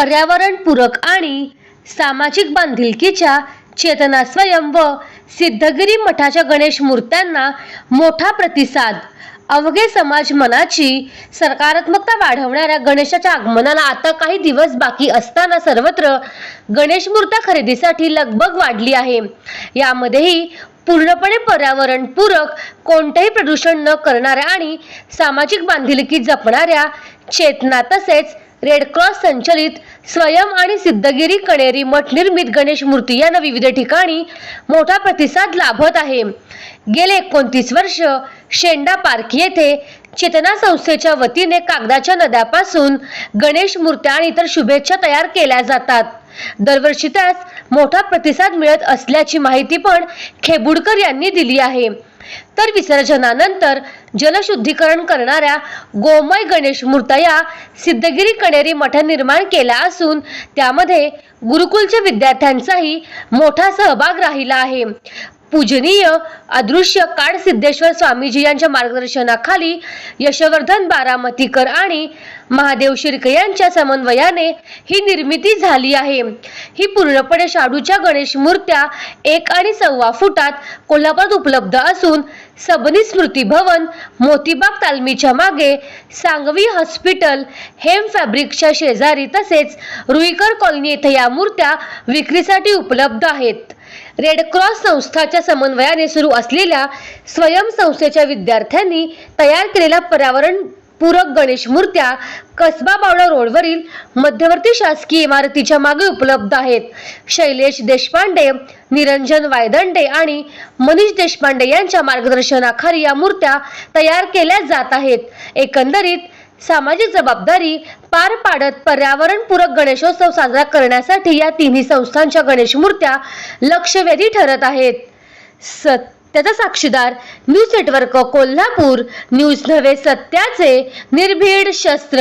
पर्यावरणपूरक आणि सामाजिक बांधिलकीच्या चेतना स्वयं व सिद्धगिरी मठाच्या गणेश मूर्त्यांना मोठा प्रतिसाद. अवघे समाज मनाची सकारात्मकता वाढवणाऱ्या गणेशाच्या आगमनाला आता काही दिवस बाकी असताना सर्वत्र गणेश मूर्त्या खरेदीसाठी लगबग वाढली आहे. यामध्येही पूर्णपणे पर्यावरणपूरक कोणतेही प्रदूषण न करणाऱ्या आणि सामाजिक बांधिलकी जपणाऱ्या चेतना तसेच रेडक्रॉस संचलित स्वयं आणि सिद्धगिरी कणेरी मठ निर्मित गणेश मूर्ती यांना विविध ठिकाणी मोठा प्रतिसाद लाभत आहे. गेले एकोणतीस वर्ष शेंडा पार्क येथे चेतना संस्थेच्या वतीने कागदाच्या नद्यापासून गणेश मूर्त्या आणि इतर शुभेच्छा तयार केल्या जातात. दरवर्षी त्यास मोठा प्रतिसाद मिळत असल्याची माहिती पण खेबुडकर यांनी दिली आहे. तर विसर्जनानंतर जलशुद्धीकरण करणाऱ्या गोमय गणेश मूर्त्या या सिद्धगिरी कणेरी मठ निर्माण केल्या असून त्यामध्ये गुरुकुलच्या विद्यार्थ्यांचाही मोठा सहभाग राहिला आहे. पूजनीय अदृश्य काळ सिद्धेश्वर स्वामीजी यांच्या मार्गदर्शनाखाली यशवर्धन बारामतीकर आणि महादेव शिर्के यांच्या समन्वयाने ही निर्मिती झाली आहे. ही पूर्णपणे शाडूच्या गणेश मूर्त्या एक आणि सव्वा फुटात कोल्हापुरात उपलब्ध असून सबनी स्मृती भवन मोतीबाग तालमीच्या मागे सांगवी हॉस्पिटल हेम फॅब्रिकच्या शेजारी तसेच रुईकर कॉलनी येथे या मूर्त्या विक्रीसाठी उपलब्ध आहेत. रेड क्रॉस संस्थाच्या समन्वयाने सुरू असलेल्या स्वयंसंस्थेच्या विद्यार्थ्यांनी तयार केलेल्या पर्यावरण पूरक गणेश मूर्त्या कसबा बावडा रोडवरील मध्यवर्ती शासकीय इमारतीच्या मागे उपलब्ध आहेत. शैलेश देशपांडे निरंजन वायदंडे आणि मनीष देशपांडे यांच्या मार्गदर्शनाखाली या मूर्त्या तयार केल्या जात आहेत. एकंदरीत सामाजिक जबाबदारी पार पाडत पर्यावरणपूरक गणेशोत्सव साजरा करण्यासाठी या तिन्ही संस्थांच्या गणेश मूर्त्या लक्षवेधी ठरत आहेत. सत्याचा साक्षीदार न्यूज नेटवर्क कोल्हापूर न्यूज नव्हे सत्याचे निर्भीड शस्त्र.